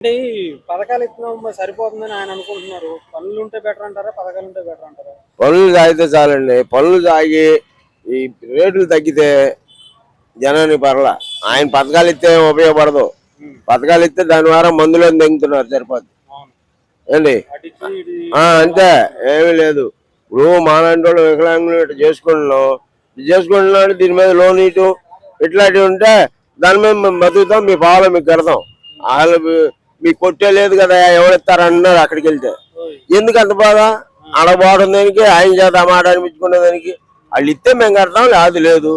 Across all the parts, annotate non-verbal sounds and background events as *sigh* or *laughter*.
అంటే ఈ పథకాలు ఇస్తున్నాం సరిపోతుందని ఆయన అనుకుంటున్నారు. పనులు ఉంటే బెటర్ అంటారా పథకాలు ఉంటే బెటర్ అంటారా? పనులు తాగితే చాలండి. పనులు తాగి ఈ రేట్లు తగ్గితే జనానికి పర్లా. ఆయన పథకాలు ఇస్తే ఉపయోగపడదు. పథకాలు ఇస్తే దాని ద్వారా మందులో తెంగుతున్నారు సరిపోద్ది. అవును. ఏంటి? అంతే. ఏమీ లేదు. ఇప్పుడు మాలాంటి వాళ్ళు వికలాంగులు ఇట్లా చేసుకుంటున్నాం చేసుకుంటున్నాడు దీని మీద లోన్ ఇటు ఇట్లాంటివి ఉంటే దాని మీద బతుకుతాం మీ పాలు మీకు కడతాం. వాళ్ళు మీకు కొట్టే లేదు కదా ఎవరిస్తారు అన్నారు అక్కడికి వెళ్తే. ఎందుకు అంత బాధ? ఆడబోవడం దానికి ఆయన చేత మాట అనిపించుకునే దానికి. వాళ్ళు ఇస్తే మేము కడతాం లేదు లేదు.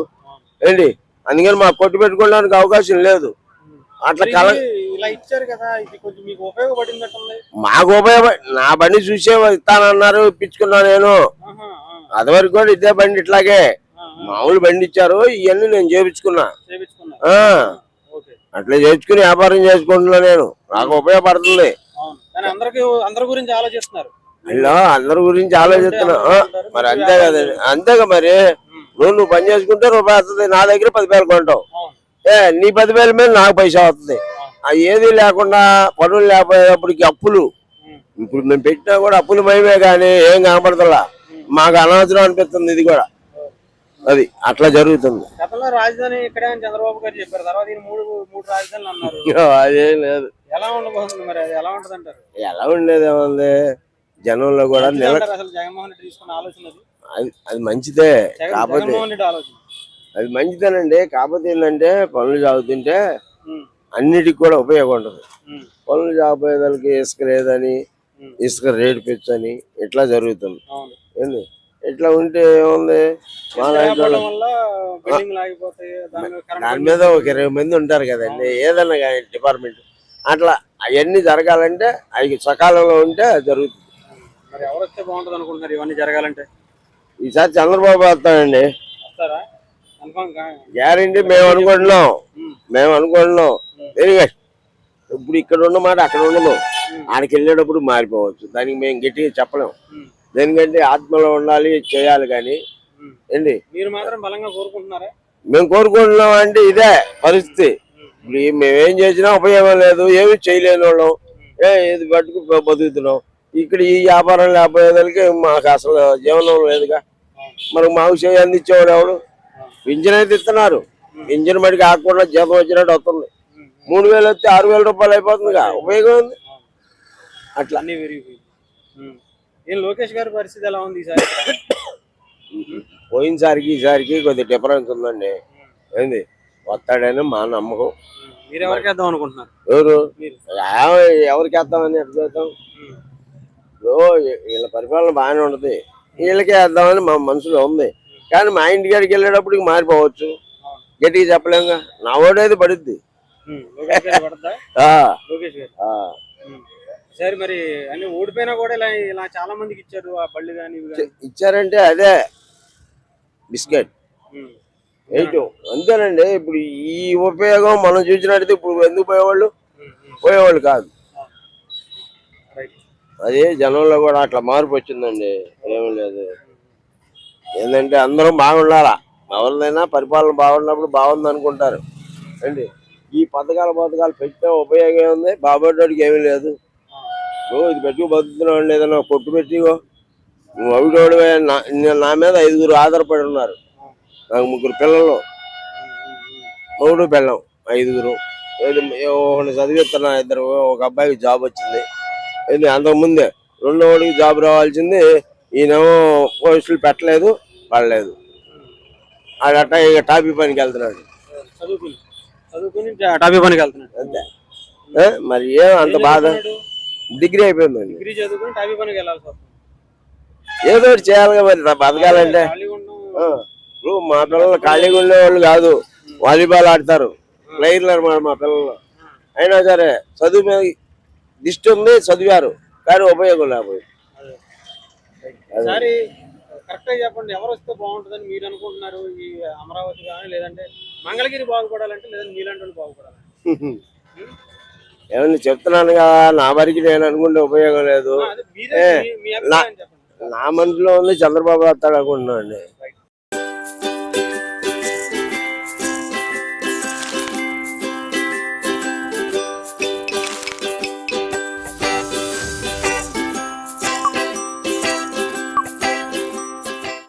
ఏంటి? అందుకని మాకు కొట్టు పెట్టుకోవడానికి అవకాశం లేదు. అట్లా కల మీకు ఉపయోగపడి నా బండి చూసే ఇస్తానన్నారు ఇప్పించుకున్నా నేను. అదివరకు కూడా ఇదే బండి ఇట్లాగే. మామూలు బండి ఇచ్చారు ఇవన్నీ నేను చేపించుకున్నా. అట్లా చేయించుకుని వ్యాపారం చేసుకుంటున్నా నేను. నాకు ఉపయోగపడుతుంది. అందరి గురించి ఆలోచిస్తున్నారు. అందరి గురించి ఆలోచిస్తున్నా. మరి అంతే కదండి. అంతేగా మరి. నువ్వు నువ్వు పని చేసుకుంటే రూపాయి వస్తుంది. నా దగ్గర పదివేలు కొంటావు. ఏ నీ పదివేల మీద నాకు పైసా వస్తుంది. అది ఏది లేకుండా పనులు లేకపోయేటప్పటికి అప్పులు. ఇప్పుడు మేము పెట్టినా కూడా అప్పులు మయమే కానీ ఏం కనపడతలా. మాకు అనవసరం అనిపిస్తుంది ఇది కూడా. అది అట్లా జరుగుతుంది. గతంలో రాజధాని ఇక్కడే అని చంద్రబాబు గారు చెప్పారు. తర్వాత ఈయన మూడు మూడు రాజధానులు అన్నారు. *laughs* అదేం లేదు. ఎలా ఉండబోతుంది మరి? అది ఎలా ఉంటది అంటారు ఎలా ఉండేది ఏముంది? జనంలో కూడా నిల అసలు జగన్మోహన్ రెడ్డి తీసుకున్న ఆలోచన అది. అది అది మంచిదే. జగన్ కాకపోతే జగన్మోహన్ రెడ్డి ఆలోచన. అది మంచిదేనండి. కాకపోతే ఏంటంటే పనులు సాగుతుంటే ఉమ్, అన్నిటికి కూడా ఉపయోగం ఉంటుంది ఉమ్, పనులు సాగుపోయేదానికి ఇసుక లేదని ఉమ్, ఇసుక రేటు పెంచని ఇట్లా జరుగుతుంది. అవును. ఏంది? ఇట్లా ఉంటే ఏముంది? మా దాని మీద ఒక ఇరవై మంది ఉంటారు కదండి. ఏదన్నా కానీ డిపార్ట్మెంట్. అట్లా అవన్నీ జరగాలంటే అవి సకాలంలో ఉంటే జరుగుతుంది. మరి ఎవరు వస్తే బాగుంటుంది అనుకుంటున్నారు? ఇవన్నీ జరగాలంటే? ఈసారి చంద్రబాబు వస్తాడండి. గా గ్యారంటీ మేము అనుకుంటున్నాం. మేము అనుకుంటున్నాం. దేనికే ఇప్పుడు ఇక్కడ ఉన్న మాట అక్కడ ఉండదు. ఆడికి వెళ్ళేటప్పుడు మారిపోవచ్చు. దానికి మేము గట్టిగా చెప్పలేము దేనికంటే ఆత్మలో ఉండాలి చేయాలి కానీ. ఏంటి? మీరు మాత్రం బలంగా కోరుకుంటున్నారా? మేము కోరుకుంటున్నాం అంటే ఇదే పరిస్థితి. ఇప్పుడు మేమేం చేసినా ఉపయోగం లేదు ఏమి చేయలేని వాళ్ళం. ఏ ఇది పట్టుకు బతుకుతున్నాం. ఇక్కడ ఈ వ్యాపారం లేకపోయేదానికి మాకు అసలు జీవనం లేదుగా. మరి మాకు చేయి అందించేవాడు ఎవడు? పింఛన్ అయితే ఇస్తున్నారు. పింఛన్ మడికి ఆకుండా జీతం వచ్చినట్టు వస్తుంది. మూడు వేలు వస్తే ఆరు వేల రూపాయలు అయిపోతుందిగా. ఉపయోగం ఉంది? అట్లా. ఏం లోకేష్ గారి పరిస్థితి ఎలా ఉంది ఈసారి పోయినసారికి ఈసారికి కొద్ది డిఫరెన్స్ ఉందండి. ఏంది? వస్తాడని మా నమ్మకం. మీరు ఎవరికి వేద్దాం అనుకుంటున్నారు? ఎవరు? ఎవరికి వేద్దామని ఎట్లా చేద్దాం ఇప్పుడు వీళ్ళ పరిపాలన బాగానే ఉంటది. వీళ్ళకే వేద్దామని మా మనసులో ఉంది. కానీ మా ఇంటికాడికి వెళ్ళేటప్పటికి మారిపోవచ్చు. అవును. గట్టిగా చెప్పలేంగా? నా ఓడేది పడుద్ది. సరే మరి అన్ని ఓడిపోయినా కూడా ఇలా ఇలా చాలా మందికి ఇచ్చారు ఆ బళ్ళు కానీ ఇచ్చారంటే అదే బిస్కెట్. ఎయిట్ అంతేనండి. ఇప్పుడు ఈ ఉపయోగం మనం చూసినట్టయితే ఇప్పుడు ఎందుకు పోయేవాళ్ళు? పోయేవాళ్ళు కాదు. అదే జనంలో కూడా అట్లా మార్పు వచ్చిందండి. ఏమీ లేదు. ఏంటంటే అందరూ బాగుండాలా? ఎవరిదైనా పరిపాలన బాగున్నప్పుడు బాగుంది అనుకుంటారు అండి ఈ పథకాల పథకాలు పెట్టిన ఉపయోగం ఉంది బాబోడికి ఏమీ లేదు. నువ్వు ఇది పెట్టుకు బతుకుతున్నావు లేదన్నా కొట్టు పెట్టిగో. నువ్వు అవిడోడు నా మీద ఐదుగురు ఆధారపడి ఉన్నారు. నాకు ముగ్గురు పిల్లలు. మూడు పిల్లం ఐదుగురు. ఒకటి చదివిస్తున్నా ఇద్దరు ఒక అబ్బాయికి జాబ్ వచ్చింది. ఏంది అంతకుముందే రెండో వాడికి జాబ్ రావాల్సింది. ఈయనేమో పోస్టులు పెట్టలేదు పడలేదు. ఆడట ఇక టాపీ పనికి వెళ్తున్నాడు. చదువుకుని చదువుకుని టాపీ పనికి వెళ్తున్నాడు. అంతే? మరి ఏం అంత బాధ? డిగ్రీ అయిపోయిందండి. డిగ్రీ చదువుకుని టాపీ పనికి వెళ్ళాల్సి వస్తుంది ఏదో ఒకటి చేయాలిగా మరి బతకాలంటే. ఇప్పుడు మా పిల్లలు ఖాళీగా ఉండేవాళ్ళు కాదు. వాలీబాల్ ఆడతారు. ప్లేయర్లు అనమాట మా పిల్లలు. అయినా సరే చదువు మీద దిష్టి ఉంది చదివారు. కానీ ఉపయోగం లేకపోయింది. ఒకసారి కరెక్ట్గా చెప్పండి ఎవరు వస్తే బాగుంటుందని మీరు అనుకుంటున్నారు? ఈ అమరావతి కానీ లేదంటే మంగళగిరి బాగుపడాలంటే లేదంటే మీలాంటి వాళ్ళు బాగుపడాలి *laughs* ఏమన్నా చెప్తున్నాను కదా నా వరకు నేను అనుకుంటే ఉపయోగం లేదు. నా మనసులో ఉంది చంద్రబాబు వస్తాడు అనుకుంటున్నాను